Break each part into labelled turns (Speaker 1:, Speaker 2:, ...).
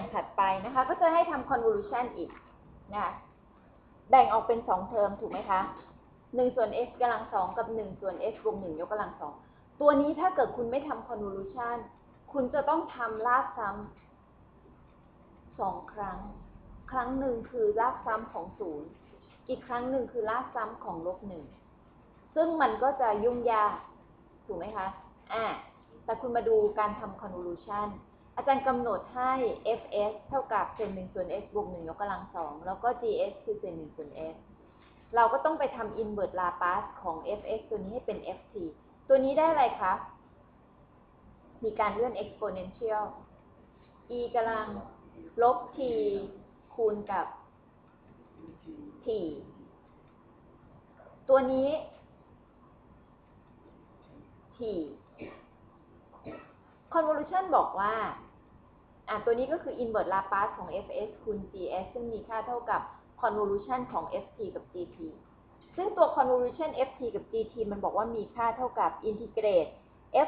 Speaker 1: อย่างถัดไปนะคะ ก็จะให้ทำ convolution อีกนะแบ่งออกเป็นสองเทอมถูกไหมคะหนึ่งส่วน x กำลังสองกับหนึ่งส่วน x บวกหนึ่งยกกำลังสองตัวนี้ถ้าเกิดคุณไม่ทำ convolution คุณจะต้องทำลากซ้ำสองครั้ง ครั้งหนึ่งคือลากซ้ำของศูนย์อีกครั้งหนึ่งคือลากซ้ำของลบหนึ่งซึ่งมันก็จะยุ่งยาก ถูกไหมคะ อ่า แต่คุณมาดูการทำ convolution อาจารย์กำหนดให้ fs เท่ากับเศษหนึ่งส่วน s บวกหนึ่งยกกำลังสองแล้วก็ gs คือเศษหนึ่งส่วน s เราก็ต้องไปทำ inverse Laplace ของ fx ตัวนี้ให้เป็น ft ตัวนี้ได้อะไรคะ มีการเลื่อน exponential e กำลังลบ t คูณกับ t ตัวนี้ t convolution บอกว่าอะตัวนี้ก็คือ inverse Laplace ของ fs คูณ gs ซึ่งมีค่าเท่ากับ convolution ของ ft กับ gt ซึ่งตัว convolution ft กับ gt มันบอกว่ามีค่าเท่ากับ integrate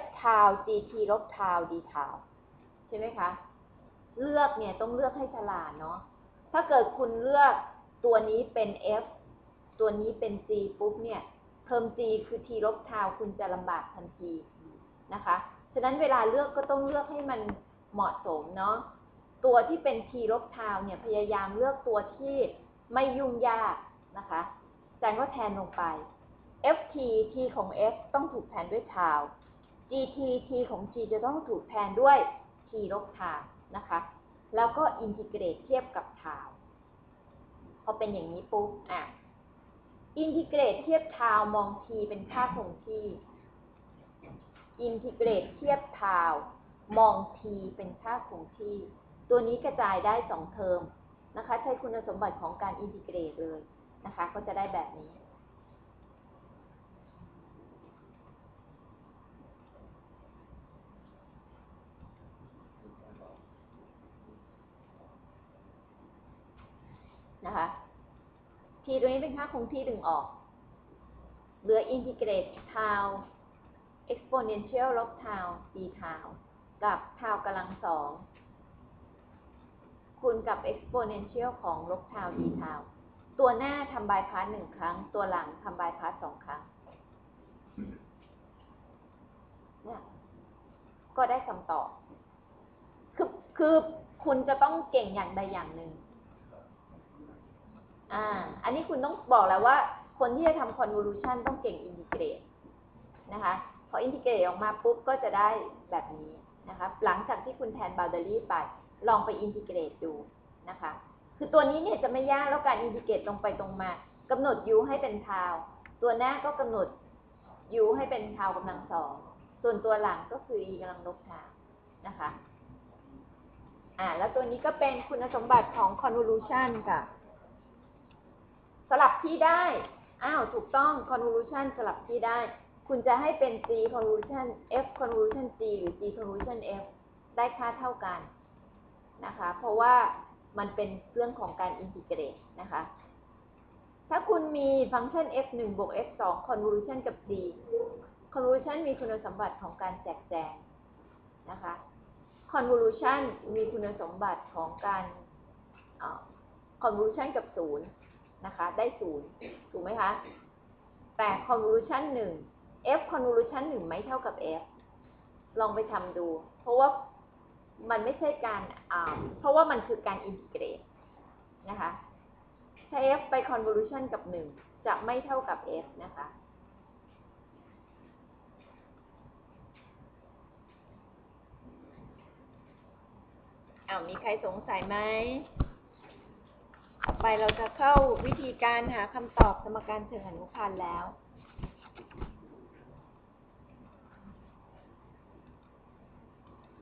Speaker 1: f tau gt ลบ tau d tau ใช่ไหมคะ เลือกเนี่ยต้องเลือกให้ฉลาดเนาะ ถ้าเกิดคุณเลือกตัวนี้เป็น f ตัวนี้เป็น g ปุ๊บเนี่ย เทอม g คือ t ลบ tau คุณจะลำบากทันทีนะคะ ฉะนั้นเวลาเลือกก็ต้องเลือกให้มันเหมาะสมเนาะตัวที่เป็น t ลบ tau เนี่ยพยายามเลือกตัวที่ไม่ยุ่งยากนะคะอาจารย์ก็แทนลงไป ft t ของ f ต้องถูกแทนด้วย tau gt t ของ g จะต้องถูกแทนด้วย t ลบ tau นะคะ แล้วก็อินทิเกรตเทียบกับ tau พอเป็นอย่างนี้ปุ๊บอะอินทิเกรตเทียบ tau มอง t เป็นค่าคงที่ อินทิเกรตเทียบ tau มอง t เป็นค่าคงที่ ตัวนี้กระจายได้สองเทอมนะคะ ใช้คุณสมบัติของการอินทิเกรตเลยนะคะ ก็จะได้แบบนี้ นะคะ t ตัวนี้เป็นค่าคงที่ดึงออก เหลืออินทิเกรต tau exponential ลบ tau d tau กับ tau กำลังสองคูณกับ exponential ของลบ tau d tau ตัวหน้าทำบายพาสหนึ่งครั้ง ตัวหลังทำบายพาสสองครั้งเนี่ยก็ได้คำตอบ คือคือคุณจะต้องเก่งอย่างใดอย่างหนึ่ง อ่า อันนี้คุณต้องบอกแล้วว่า คนที่จะทำ convolution ต้องเก่ง integrate นะคะ พอ integrate ออกมาปุ๊บก็จะได้แบบนี้นะคะหลังจากที่คุณแทน boundary ไป ลองไป integrate ดูนะคะ คือตัวนี้เนี่ยจะไม่ยากแล้วการ integrate ตรงไปตรงมากำหนด u ให้เป็น tau ตัวหน้าก็กำหนด u ให้เป็น tau กำลังสองส่วนตัวหลังก็คือ e กำลังลบ tau นะคะอ่าแล้วตัวนี้ก็เป็นคุณสมบัติของ convolution ค่ะ สลับที่ได้ อ้าว ถูกต้อง convolution สลับที่ได้ คุณจะให้เป็น g convolution f convolution g หรือ g convolution f ได้ค่าเท่ากันนะคะ เพราะว่ามันเป็นเรื่องของการอินทิเกรตนะคะ ถ้าคุณมีฟังก์ชัน f 1บวก f 2 convolution กับ g convolution มีคุณสมบัติของการแจกแจงนะคะ convolution มีคุณสมบัติของการ convolution กับศูนย์นะคะ ได้ศูนย์ถูกไหมคะ แต่ convolution หนึ่ง f convolution หนึ่งไม่เท่ากับ f ลองไปทำดู เพราะว่ามันไม่ใช่การอ่าเพราะว่ามันคือการ integrate นะคะ ถ้า f ไป convolution กับหนึ่งจะไม่เท่ากับ f นะคะ อ้าว มีใครสงสัยไหม ต่อไปเราจะเข้าวิธีการหาคำตอบสมการเชิงอนุพันธ์แล้ว